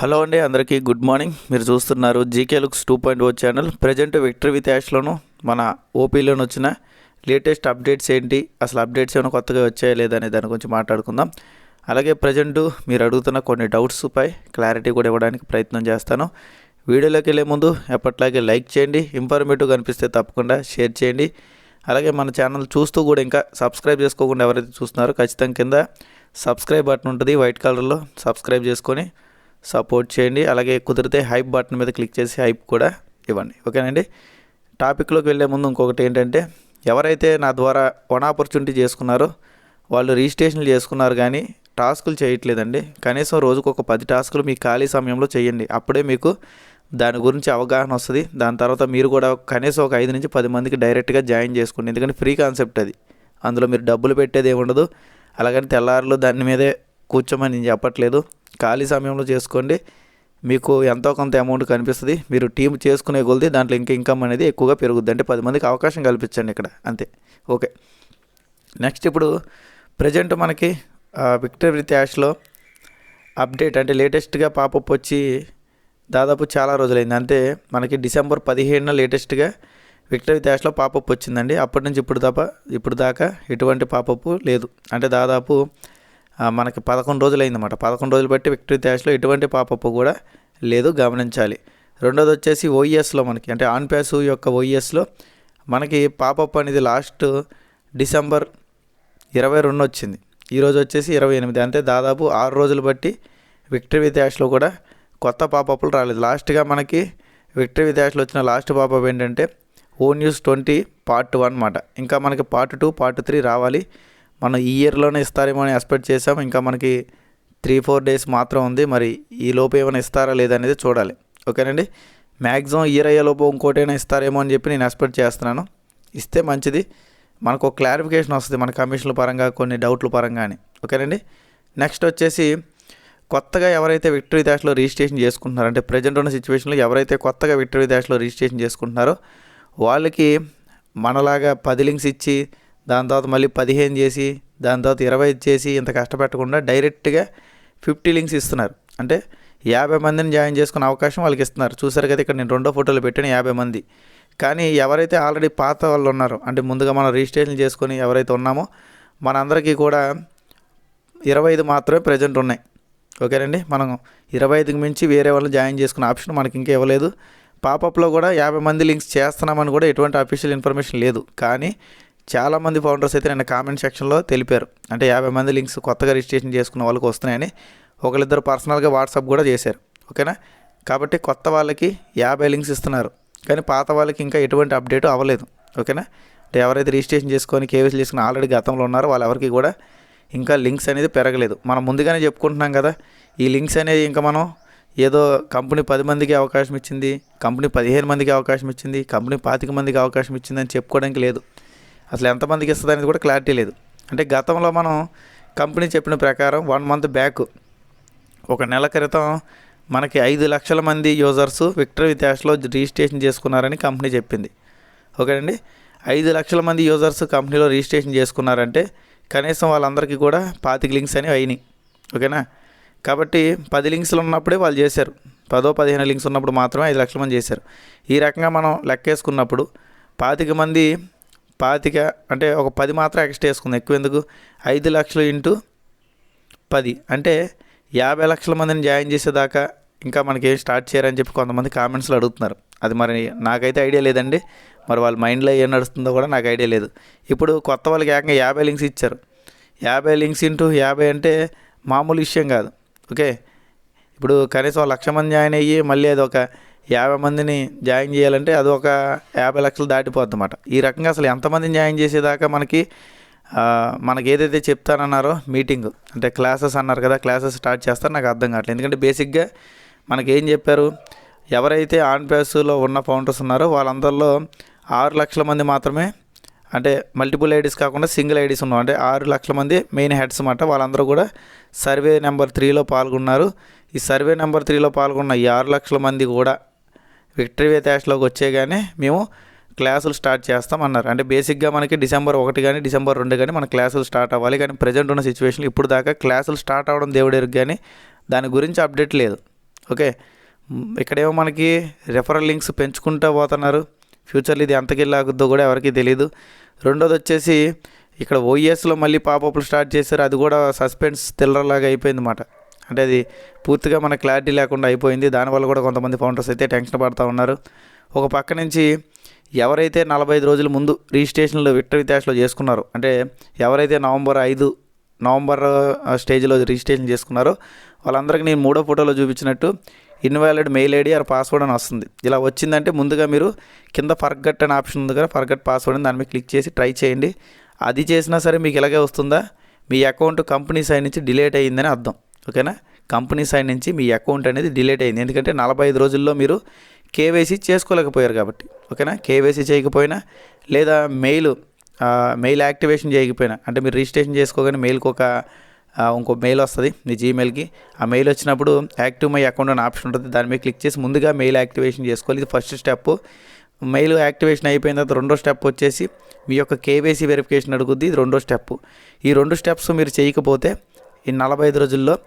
Hello అండి అందరికీ good morning. మీరు చూస్తున్నారు GK looks two point o channel. Present victory with యాష్లోను మన ఓపీలోని వచ్చిన లేటెస్ట్ అప్డేట్స్ ఏంటి అసలు అప్డేట్స్ ఏమైనా కొత్తగా వచ్చాయా లేదా అనే దాని గురించి మాట్లాడుకుందాం. అలాగే ప్రజెంట్ మీరు అడుగుతున్న కొన్ని డౌట్స్ పై క్లారిటీ కూడా ఇవ్వడానికి ప్రయత్నం చేస్తాను. వీడియోలోకి వెళ్ళే ముందు ఎప్పట్లాగే లైక్ చేయండి ఇన్ఫర్మేటివ్ కనిపిస్తే తప్పకుండా షేర్ చేయండి. అలాగే మన ఛానల్ చూస్తూ కూడా ఇంకా సబ్స్క్రైబ్ చేసుకోకుండా ఎవరైతే చూస్తున్నారో ఖచ్చితంగా కింద సబ్స్క్రైబ్ బటన్ ఉంటుంది వైట్ కలర్లో సబ్స్క్రైబ్ చేసుకొని సపోర్ట్ చేయండి. అలాగే కుదిరితే హైప్ బటన్ మీద క్లిక్ చేసి హైప్ కూడా ఇవ్వండి. ఓకేనండి? టాపిక్లోకి వెళ్ళే ముందు ఇంకొకటి ఏంటంటే ఎవరైతే నా ద్వారా వన్ ఆపర్చునిటీ చేసుకున్నారో వాళ్ళు రిజిస్ట్రేషన్లు చేసుకున్నారు కానీ టాస్కులు చేయట్లేదండి. కనీసం రోజుకు ఒక పది టాస్కులు మీ ఖాళీ సమయంలో చేయండి. అప్పుడే మీకు దాని గురించి అవగాహన వస్తుంది. దాని తర్వాత మీరు కూడా కనీసం ఒక ఐదు నుంచి పది మందికి డైరెక్ట్గా జాయిన్ చేసుకోండి. ఎందుకంటే ఫ్రీ కాన్సెప్ట్ అది. అందులో మీరు డబ్బులు పెట్టేది ఏముండదు. అలాగని తెల్లారులు దాని మీదే కూర్చోమని నేను చెప్పట్లేదు. ఖాళీ సమయంలో చేసుకోండి. మీకు ఎంతో కొంత అమౌంట్ కనిపిస్తుంది. మీరు టీం చేసుకునే కొలది దాంట్లో ఇంకా ఇన్కమ్ అనేది ఎక్కువగా పెరుగుద్ది అంటే పది మందికి అవకాశం కల్పించండి ఇక్కడ. అంతే. ఓకే. నెక్స్ట్ ఇప్పుడు ప్రజెంట్ మనకి విక్టరీ విత్ యాష్లో అప్డేట్ అంటే లేటెస్ట్గా పాపప్ వచ్చి దాదాపు చాలా రోజులైంది. అంతే. మనకి డిసెంబర్ పదిహేడున లేటెస్ట్గా విక్టరీ విత్ యాష్లో పాపప్ వచ్చిందండి. అప్పటి నుంచి ఇప్పుడు తప్ప ఇప్పుడు దాకా ఎటువంటి పాపప్ లేదు. అంటే దాదాపు మనకి పదకొండు రోజులు అయిందన్నమాట పదకొండు రోజులు బట్టి విక్టరీ త్యాష్లో ఎటువంటి పాపప్ కూడా లేదు గమనించాలి. రెండోది వచ్చేసి ఓఈఎస్లో మనకి అంటే ఆన్ ప్యాస్ యొక్క ఓఈఎస్లో మనకి పాపప్ అనేది లాస్ట్ డిసెంబర్ ఇరవై రెండు వచ్చింది. ఈరోజు వచ్చేసి ఇరవై ఎనిమిది. అంటే దాదాపు ఆరు రోజులు బట్టి విక్టరీ విద్యాష్లో కూడా కొత్త పాపప్లు రాలేదు. లాస్ట్గా మనకి విక్టరీ విద్యాష్లో వచ్చిన లాస్ట్ పాపప్ ఏంటంటే o news twenty part one మాట ఇంకా మనకి పార్ట్ టూ పార్ట్ త్రీ రావాలి. మనం ఈ ఇయర్లోనే ఇస్తారేమో అని ఎక్స్పెక్ట్ చేసాం ఇంకా మనకి త్రీ ఫోర్ డేస్ మాత్రం ఉంది. మరి ఈ లోపు ఏమైనా ఇస్తారా లేదా అనేది చూడాలి. ఓకేనండి? మ్యాక్సిమం ఇయర్ అయ్యే లోపు ఇంకోటైనా ఇస్తారేమో అని చెప్పి నేను ఎక్స్పెక్ట్ చేస్తున్నాను. ఇస్తే మంచిది. మనకు ఒక క్లారిఫికేషన్ వస్తుంది మన కమిషన్ల పరంగా కొన్ని డౌట్ల పరంగా అని ఓకేనండి? నెక్స్ట్ వచ్చేసి కొత్తగా ఎవరైతే విక్టరీ డాష్లో రిజిస్ట్రేషన్ చేసుకుంటున్నారో అంటే ప్రజెంట్ ఉన్న సిచ్యువేషన్లో ఎవరైతే కొత్తగా విక్టరీ డాష్లో రిజిస్ట్రేషన్ చేసుకుంటున్నారో వాళ్ళకి మనలాగా పది లింక్స్ ఇచ్చి దాని తర్వాత మళ్ళీ పదిహేను చేసి దాని తర్వాత ఇరవై చేసి ఇంత కష్టపెట్టకుండా డైరెక్ట్గా ఫిఫ్టీ లింక్స్ ఇస్తున్నారు. అంటే యాభై మందిని జాయిన్ చేసుకునే అవకాశం వాళ్ళకి ఇస్తున్నారు. చూసారు కదా ఇక్కడ నేను రెండో ఫోటోలు పెట్టిన యాభై మంది. కానీ ఎవరైతే ఆల్రెడీ పాత వాళ్ళు ఉన్నారో అంటే ముందుగా మనం రిజిస్ట్రేషన్ చేసుకొని ఎవరైతే ఉన్నామో మనందరికీ కూడా ఇరవై ఐదు మాత్రమే ప్రజెంట్ ఉన్నాయి. ఓకేనండి? మనం ఇరవై ఐదుకి మించి వేరే వాళ్ళు జాయిన్ చేసుకునే ఆప్షన్ మనకి ఇంకా ఇవ్వలేదు. పాపప్లో కూడా యాభై మంది లింక్స్ చేస్తున్నామని కూడా ఎటువంటి అఫీషియల్ ఇన్ఫర్మేషన్ లేదు. కానీ చాలామంది ఫౌండర్స్ అయితే నిన్న కామెంట్ సెక్షన్లో తెలిపారు. అంటే యాభై మంది లింక్స్ కొత్తగా రిజిస్ట్రేషన్ చేసుకున్న వాళ్ళకి వస్తున్నాయని ఒకరిద్దరు పర్సనల్గా వాట్సాప్ కూడా చేశారు. ఓకేనా కాబట్టి కొత్త వాళ్ళకి యాభై లింక్స్ ఇస్తున్నారు. కానీ పాత వాళ్ళకి ఇంకా ఎటువంటి అప్డేట్ అవ్వలేదు. ఓకేనా అంటే ఎవరైతే రిజిస్ట్రేషన్ చేసుకొని కేవైసీ చేసుకుని ఆల్రెడీ గతంలో ఉన్నారో వాళ్ళెవరికి కూడా ఇంకా లింక్స్ అనేది పెరగలేదు. మనం ముందుగానే చెప్పుకుంటున్నాం కదా ఈ లింక్స్ అనేది ఇంకా మనం ఏదో కంపెనీ పది మందికి అవకాశం ఇచ్చింది కంపెనీ పదిహేను మందికి అవకాశం ఇచ్చింది కంపెనీ పాతిక మందికి అవకాశం ఇచ్చింది అని చెప్పుకోవడానికి లేదు. అసలు ఎంతమందికి ఇస్తుంది అనేది కూడా క్లారిటీ లేదు. అంటే గతంలో మనం కంపెనీ చెప్పిన ప్రకారం వన్ మంత్ బ్యాక్ ఒక నెల క్రితం మనకి ఐదు లక్షల మంది యూజర్స్ విక్టరీ విత్యాష్లో రిజిస్ట్రేషన్ చేసుకున్నారని కంపెనీ చెప్పింది. ఓకేనండి ఐదు లక్షల మంది యూజర్స్ కంపెనీలో రిజిస్ట్రేషన్ చేసుకున్నారంటే కనీసం వాళ్ళందరికీ కూడా పాతిక లింక్స్ అనేవి అయినాయి. ఓకేనా కాబట్టి పది లింక్స్లు ఉన్నప్పుడే వాళ్ళు చేశారు. పదో పదిహేను లింక్స్ ఉన్నప్పుడు మాత్రమే ఐదు లక్షల మంది చేశారు. ఈ రకంగా మనం లెక్కేసుకున్నప్పుడు పాతిక మంది పాతిక అంటే ఒక పది మాత్రం ఎక్స్ట్రా వేసుకుంది. ఎక్కువ ఎందుకు? ఐదు లక్షలు ఇంటూ పది. అంటే యాభై లక్షల మందిని జాయిన్ చేసేదాకా ఇంకా మనకి ఏం స్టార్ట్ చేయరని చెప్పి కొంతమంది కామెంట్స్లో అడుగుతున్నారు. అది మరి నాకైతే ఐడియా లేదండి. మరి వాళ్ళ మైండ్లో ఏం నడుస్తుందో కూడా నాకు ఐడియా లేదు. ఇప్పుడు కొత్త వాళ్ళకి ఏకంగా యాభై లింక్స్ ఇచ్చారు. యాభై లింక్స్ ఇంటూ యాభై అంటే మామూలు విషయం కాదు. ఓకే? ఇప్పుడు కనీసం లక్ష మంది జాయిన్ అయ్యి మళ్ళీ అది ఒక యాభై మందిని జాయిన్ చేయాలంటే అది ఒక యాభై లక్షలు దాటిపోద్ది అన్నమాట ఈ రకంగా అసలు ఎంతమందిని జాయిన్ చేసేదాకా మనకి మనకి ఏదైతే చెప్తానన్నారో మీటింగ్ అంటే క్లాసెస్ అన్నారు కదా క్లాసెస్ స్టార్ట్ చేస్తారు నాకు అర్థం కావట్లేదు. ఎందుకంటే బేసిక్గా మనకి ఏం చెప్పారు ఎవరైతే ఆన్ పేస్లో ఉన్న ఫౌండర్స్ ఉన్నారో వాళ్ళందరిలో ఆరు లక్షల మంది మాత్రమే అంటే మల్టిపుల్ ఐడీస్ కాకుండా సింగిల్ ఐడీస్ ఉన్నాం. అంటే ఆరు లక్షల మంది మెయిన్ హెడ్స్ అన్నమాట. వాళ్ళందరూ కూడా సర్వే నెంబర్ త్రీలో పాల్గొన్నారు. ఈ సర్వే నెంబర్ త్రీలో పాల్గొన్న ఈ ఆరు లక్షల మంది కూడా విక్టరీ వే యాష్లోకి వచ్చే కానీ మేము క్లాసులు స్టార్ట్ చేస్తాం అన్నారు. అంటే బేసిక్గా మనకి డిసెంబర్ ఒకటి కానీ డిసెంబర్ రెండు కానీ మన క్లాసులు స్టార్ట్ అవ్వాలి. కానీ ప్రజెంట్ ఉన్న సిచ్యువేషన్ ఇప్పుడు దాకా క్లాసులు స్టార్ట్ అవ్వడం దేవుడు కానీ దాని గురించి అప్డేట్ లేదు. ఓకే? ఇక్కడేమో మనకి రెఫరల్ లింక్స్ పెంచుకుంటూ పోతున్నారు. ఫ్యూచర్లో ఇది ఎంతకెళ్ళాకుద్దో కూడా ఎవరికి తెలియదు రెండోది వచ్చేసి ఇక్కడ ఓఎస్లో మళ్ళీ పాపప్లు స్టార్ట్ చేశారు. అది కూడా సస్పెన్స్ తెల్లలాగా అయిపోయింది అన్నమాట అంటే అది పూర్తిగా మన క్లారిటీ లేకుండా అయిపోయింది. దానివల్ల కూడా కొంతమంది ఫౌండర్స్ అయితే టెన్షన్ పడుతూ ఉన్నారు. ఒక పక్క నుంచి ఎవరైతే నలభై ఐదు రోజుల ముందు రిజిస్ట్రేషన్లు విక్టరీ విత్యాసలో చేసుకున్నారో అంటే ఎవరైతే నవంబర్ ఐదు నవంబర్ స్టేజ్లో రిజిస్ట్రేషన్ చేసుకున్నారో వాళ్ళందరికీ నేను మూడో ఫోటోలో చూపించినట్టు invalid mail ID or password అని వస్తుంది. ఇలా వచ్చిందంటే ముందుగా మీరు కింద ఫర్గట్ అనే ఆప్షన్ ఉంది కదా ఫర్గట్ పాస్వర్డ్ అని దాని మీద క్లిక్ చేసి ట్రై చేయండి. అది చేసినా సరే మీకు ఇలాగే వస్తుందా? మీ అకౌంట్ కంపెనీ సైడ్ నుంచి డిలేట్ అయ్యిందని అర్థం. ఓకేనా? కంపెనీ సైడ్ నుంచి మీ అకౌంట్ అనేది డిలేట్ అయింది. ఎందుకంటే నలభై ఐదు రోజుల్లో మీరు కేవైసీ చేసుకోలేకపోయారు కాబట్టి ఓకేనా? కేవైసీ చేయకపోయినా లేదా మెయిల్ మెయిల్ యాక్టివేషన్ చేయకపోయినా అంటే మీరు రిజిస్ట్రేషన్ చేసుకోగానే మెయిల్కి ఒక ఇంకో మెయిల్ వస్తుంది మీ జీమెయిల్కి ఆ మెయిల్ వచ్చినప్పుడు యాక్టివ్ మై అకౌంట్ అనే ఆప్షన్ ఉంటుంది. దాని మీద క్లిక్ చేసి ముందుగా మెయిల్ యాక్టివేషన్ చేసుకోవాలి. ఇది ఫస్ట్ స్టెప్. మెయిల్ యాక్టివేషన్ అయిపోయిన తర్వాత రెండో స్టెప్ వచ్చేసి మీ యొక్క కేవైసీ వెరిఫికేషన్ అడుగుద్ది. ఇది రెండో స్టెప్. ఈ రెండు స్టెప్స్ మీరు చేయకపోతే ఈ నలభై ఐదు రోజుల్లో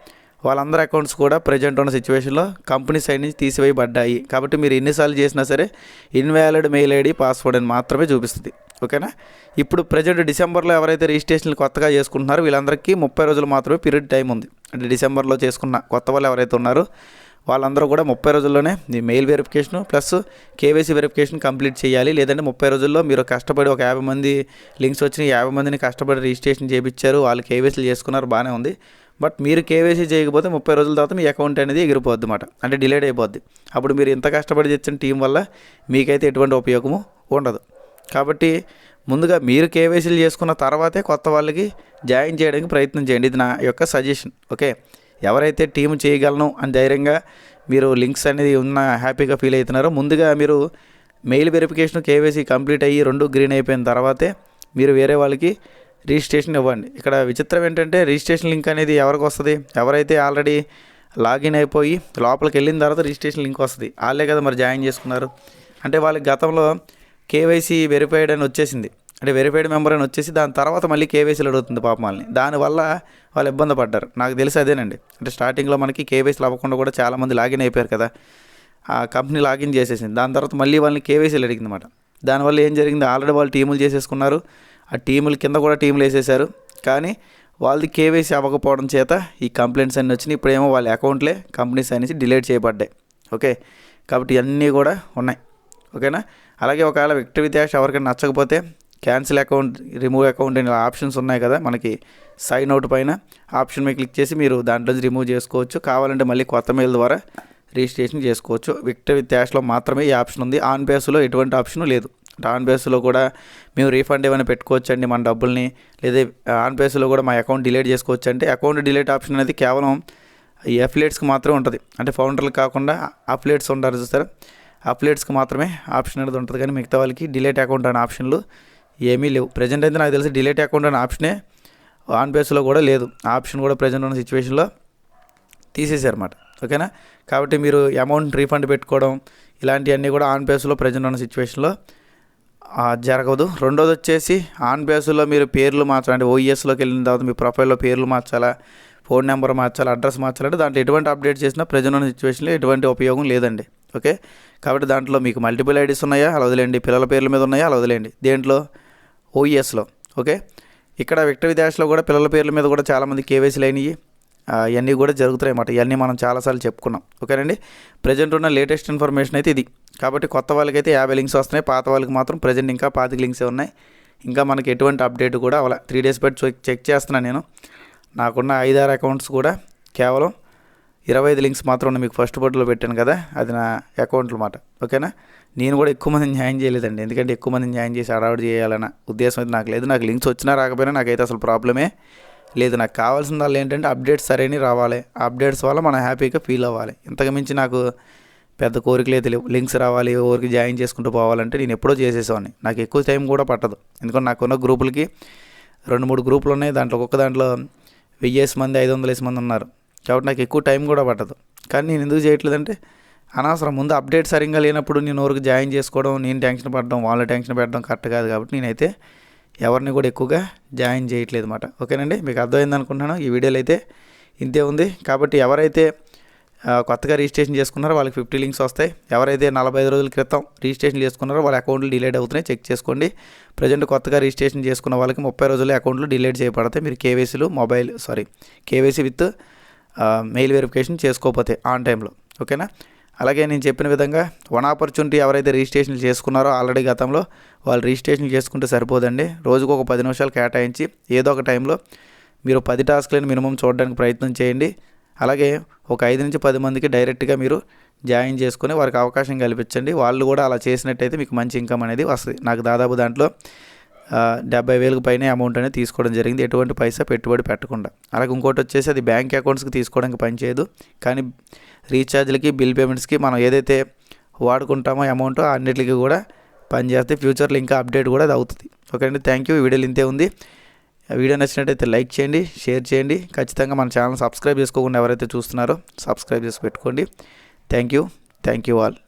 వాళ్ళందరి అకౌంట్స్ కూడా ప్రజెంట్ ఉన్న సిచ్యువేషన్లో కంపెనీ సైడ్ నుంచి తీసివేయబడ్డాయి. కాబట్టి మీరు ఎన్నిసార్లు చేసినా సరే ఇన్వాలిడ్ మెయిల్ ఐడి పాస్వర్డ్ అని మాత్రమే చూపిస్తుంది. ఓకేనా? ఇప్పుడు ప్రజెంట్ డిసెంబర్లో ఎవరైతే రిజిస్ట్రేషన్లు కొత్తగా చేసుకుంటున్నారో వీళ్ళందరికీ ముప్పై రోజులు మాత్రమే పీరియడ్ టైం ఉంది. అంటే డిసెంబర్లో చేసుకున్న కొత్త వాళ్ళు ఎవరైతే ఉన్నారో వాళ్ళందరూ కూడా ముప్పై రోజుల్లోనే మీ mail verification plus KYC verification complete చేయాలి. లేదంటే ముప్పై రోజుల్లో మీరు కష్టపడి ఒక యాభై మంది లింక్స్ వచ్చిన యాభై మందిని కష్టపడి రిజిస్ట్రేషన్ చేయించారు వాళ్ళు కేవైసీలు చేసుకున్నారు బాగానే ఉంది. బట్ మీరు కేవైసీ చేయకపోతే ముప్పై రోజుల తర్వాత మీ అకౌంట్ అనేది ఎగిరిపోద్ది అన్నమాట. అంటే డిలేట్ అయిపోద్ది. అప్పుడు మీరు ఇంత కష్టపడి తెచ్చిన టీం వల్ల మీకైతే ఎటువంటి ఉపయోగము ఉండదు. కాబట్టి ముందుగా మీరు కేవైసీలు చేసుకున్న తర్వాతే కొత్త వాళ్ళకి జాయిన్ చేయడానికి ప్రయత్నం చేయండి. ఇది నా యొక్క సజెషన్. ఓకే? ఎవరైతే టీం చేయగలను అని ధైర్యంగా మీరు లింక్స్ అనేది ఉన్న హ్యాపీగా ఫీల్ అవుతున్నారో ముందుగా మీరు మెయిల్ వెరిఫికేషన్ కేవైసీ కంప్లీట్ అయ్యి రెండు గ్రీన్ అయిపోయిన తర్వాతే మీరు వేరే వాళ్ళకి రిజిస్ట్రేషన్ ఇవ్వండి. ఇక్కడ విచిత్రం ఏంటంటే రిజిస్ట్రేషన్ లింక్ అనేది ఎవరికి వస్తుంది? ఎవరైతే ఆల్రెడీ లాగిన్ అయిపోయి లోపలికి వెళ్ళిన తర్వాత రిజిస్ట్రేషన్ లింక్ వస్తుంది. వాళ్ళే కదా మరి జాయిన్ చేసుకున్నారు. అంటే వాళ్ళకి గతంలో కేవైసీ వెరిఫైడ్ అని వచ్చేసింది. అంటే వెరిఫైడ్ మెంబర్ అని వచ్చేసి దాని తర్వాత మళ్ళీ కేవైసీలు అడుగుతుంది పాప వాళ్ళని. దానివల్ల వాళ్ళు ఇబ్బంది పడ్డారు. నాకు తెలిసి అదేనండి. అంటే స్టార్టింగ్లో మనకి కేవైసీలు అవ్వకుండా కూడా చాలామంది లాగిన్ అయిపోయారు కదా. ఆ కంపెనీ లాగిన్ చేసేసింది. దాని తర్వాత మళ్ళీ వాళ్ళని కేవైసీలు అడిగింది అనమాట దానివల్ల ఏం జరిగింది? ఆల్రెడీ వాళ్ళు టీములు చేసేసుకున్నారు. ఆ టీముల కింద కూడా టీములు వేసేసారు కానీ వాళ్ళది కేవైసీ అవ్వకపోవడం చేత ఈ కంప్లైంట్స్ అన్నీ వచ్చినాయి. ఇప్పుడేమో వాళ్ళ అకౌంట్లే కంపెనీస్ అనేసి డిలీట్ చేయబడ్డాయి. ఓకే? కాబట్టి ఇవన్నీ కూడా ఉన్నాయి. ఓకేనా? అలాగే ఒకవేళ విక్టర్ విద్యాష్ ఎవరికైనా నచ్చకపోతే క్యాన్సిల్ అకౌంట్ రిమూవ్ అకౌంట్ అనే ఆప్షన్స్ ఉన్నాయి కదా మనకి. సైన్ అవుట్ పైన ఆప్షన్ మీద క్లిక్ చేసి మీరు దాంట్లో రిమూవ్ చేసుకోవచ్చు. కావాలంటే మళ్ళీ కొత్త మెయిల్ ద్వారా రిజిస్ట్రేషన్ చేసుకోవచ్చు. విక్టర్ విత్ యాష్లో మాత్రమే ఈ ఆప్షన్ ఉంది. ఆన్ బేస్లో ఎటువంటి ఆప్షన్ లేదు. ఆన్ బేస్లో కూడా మేము రీఫండ్ ఏమైనా పెట్టుకోవచ్చు అండి మన డబ్బుల్ని? లేదా ఆన్ బేస్లో కూడా మా అకౌంట్ డిలీట్ చేసుకోవచ్చు. అంటే అకౌంట్ డిలీట్ ఆప్షన్ అనేది కేవలం ఈ అఫ్లేట్స్కి మాత్రమే ఉంటుంది. అంటే ఫౌండర్లు కాకుండా అఫ్లేట్స్ ఉంటారు చూస్తారా అప్లేట్స్కి మాత్రమే ఆప్షన్ అనేది ఉంటుంది. కానీ మిగతా వాళ్ళకి డిలేట్ అకౌంట్ అనే ఆప్షన్లు ఏమీ లేవు. ప్రజెంట్ అయితే నాకు తెలిసి డిలేట్ అకౌంట్ అనే ఆప్షనే ఆన్ బేస్లో కూడా లేదు. ఆప్షన్ కూడా ప్రజెంట్ ఉన్న సిచ్యువేషన్లో తీసేసారన్నమాట ఓకేనా కాబట్టి మీరు అమౌంట్ రీఫండ్ పెట్టుకోవడం ఇలాంటివన్నీ కూడా ఆన్ బేస్లో ప్రజెంట్ ఉన్న సిచ్యువేషన్లో జరగదు రెండోది వచ్చేసి ఆన్ బేస్లో మీరు పేర్లు మార్చాలి. అంటే ఓఈఎస్లోకి వెళ్ళిన తర్వాత మీ ప్రొఫైల్లో పేర్లు మార్చాలా ఫోన్ నెంబర్ మార్చాలి అడ్రస్ మార్చాలంటే దాంట్లో ఎటువంటి అప్డేట్ చేసినా ప్రజెంట్ ఉన్న సిచ్యువేషన్లో ఎటువంటి ఉపయోగం లేదండి. ఓకే కాబట్టి దాంట్లో మీకు మల్టిపుల్ ఐడీస్ ఉన్నాయా? అలా వదిలేండి పిల్లల పేర్ల మీద ఉన్నాయా? అలా వదిలేండి దేంట్లో? ఓఈఎస్లో ఓకే? ఇక్కడ విక్టర్ విద్యాస్లో కూడా పిల్లల పేర్ల మీద కూడా చాలామంది కేవైసీలు అయినాయి. ఇవన్నీ కూడా జరుగుతున్నాయి అన్నమాట ఇవన్నీ మనం చాలాసార్లు చెప్పుకున్నాం. ఓకేనండి? ప్రజెంట్ ఉన్న లేటెస్ట్ ఇన్ఫర్మేషన్ అయితే ఇది. కాబట్టి కొత్త వాళ్ళకైతే యాభై లింక్స్ వస్తున్నాయి. పాత వాళ్ళకి మాత్రం ప్రజెంట్ ఇంకా పాతిక లింక్సే ఉన్నాయి. ఇంకా మనకి ఎటువంటి అప్డేట్ కూడా అవ్వాలి త్రీ డేస్ బట్టి చెక్ చెక్ చేస్తున్నాను నేను. నాకున్న ఐదారు అకౌంట్స్ కూడా కేవలం ఇరవై ఐదు లింక్స్ మాత్రం మీకు ఫస్ట్ బోర్డులో పెట్టాను కదా అది నా అకౌంట్లు మాట. ఓకేనా? నేను కూడా ఎక్కువ మందిని జాయిన్ చేయలేదండి. ఎందుకంటే ఎక్కువ మందిని జాయిన్ చేసి అడావిడ్ చేయాలన్న ఉద్దేశం అయితే నాకు లేదు. నాకు లింక్స్ వచ్చినా రాకపోయినా నాకైతే అసలు ప్రాబ్లమే లేదు. నాకు కావాల్సిన వాళ్ళు ఏంటంటే అప్డేట్స్ సరైనవి రావాలి. అప్డేట్స్ వల్ల మనం హ్యాపీగా ఫీల్ అవ్వాలి. ఇంతకు మించి నాకు పెద్ద కోరికలు అయితే లేవు లింక్స్ రావాలి ఎవరికి జాయిన్ చేసుకుంటూ పోవాలంటే నేను ఎప్పుడో చేసేసేవాడిని. నాకు ఎక్కువ టైం కూడా పట్టదు. ఎందుకంటే నాకున్న గ్రూపులకి రెండు మూడు గ్రూపులు ఉన్నాయి. దాంట్లో ఒక్కొక్క దాంట్లో వెయ్యేసి మంది ఐదు వందల మంది ఉన్నారు. కాబట్టి నాకు ఎక్కువ టైం కూడా పట్టదు. కానీ నేను ఎందుకు చేయట్లేదంటే అనవసరం. ముందు అప్డేట్ సరిగ్గా లేనప్పుడు నేను ఎవరికి జాయిన్ చేసుకోవడం నేను టెన్షన్ పడడం వాళ్ళు టెన్షన్ పెట్టడం కరెక్ట్ కాదు కాబట్టి నేనైతే ఎవరిని కూడా ఎక్కువగా జాయిన్ చేయట్లేదు అనమాట ఓకేనండి? మీకు అర్థమైంది అనుకుంటున్నాను. ఈ వీడియోలో అయితే ఇంతే ఉంది. కాబట్టి ఎవరైతే కొత్తగా రిజిస్ట్రేషన్ చేసుకున్నారో వాళ్ళకి ఫిఫ్టీ లింక్స్ వస్తాయి. ఎవరైతే నలభై ఐదు రోజుల క్రితం రిజిస్ట్రేషన్ చేసుకున్నారో వాళ్ళ అకౌంట్లు డిలేట్ అవుతున్నాయి. చెక్ చేసుకోండి. ప్రజెంట్ కొత్తగా రిజిస్ట్రేషన్ చేసుకున్న వాళ్ళకి ముప్పై రోజుల్లో అకౌంట్లు డిలేట్ చేయబడతాయి. మీరు కేవైసీలు mobile sorry KYC with mail verification చేసుకోకపోతే ఆన్ టైంలో ఓకేనా? అలాగే నేను చెప్పిన విధంగా వన్ ఆపర్చునిటీ ఎవరైతే రిజిస్ట్రేషన్ చేసుకున్నారో ఆల్రెడీ గతంలో వాళ్ళు రిజిస్ట్రేషన్ చేసుకుంటే సరిపోదండి. రోజుకు ఒక పది నిమిషాలు కేటాయించి ఏదో ఒక టైంలో మీరు పది టాస్క్లను మినిమం చూడడానికి ప్రయత్నం చేయండి. అలాగే ఒక ఐదు నుంచి పది మందికి డైరెక్ట్గా మీరు జాయిన్ చేసుకుని వారికి అవకాశం కల్పించండి. వాళ్ళు కూడా అలా చేసినట్టయితే మీకు మంచి ఇన్కమ్ అనేది వస్తుంది. నాకు దాదాపు దాంట్లో డెబ్బై వేలకు పైన అమౌంట్ అనేది తీసుకోవడం జరిగింది. ఎటువంటి పైసా పెట్టుబడి పెట్టకుండా. అలాగే ఇంకోటి వచ్చేసి అది బ్యాంక్ అకౌంట్స్కి తీసుకోవడానికి పనిచేయదు కానీ రీఛార్జ్లకి బిల్ పేమెంట్స్కి మనం ఏదైతే వాడుకుంటామో అమౌంట్ అన్నిటికీ కూడా పనిచేస్తే ఫ్యూచర్లో ఇంకా అప్డేట్ కూడా అది అవుతుంది. ఓకే అండి. థ్యాంక్ యూ వీడియోలు ఇంతే ఉంది. వీడియో నచ్చినట్టయితే లైక్ చేయండి షేర్ చేయండి. ఖచ్చితంగా మన ఛానల్ సబ్స్క్రైబ్ చేసుకోకుండా ఎవరైతే చూస్తున్నారో సబ్స్క్రైబ్ చేసి పెట్టుకోండి. Thank you thank you all.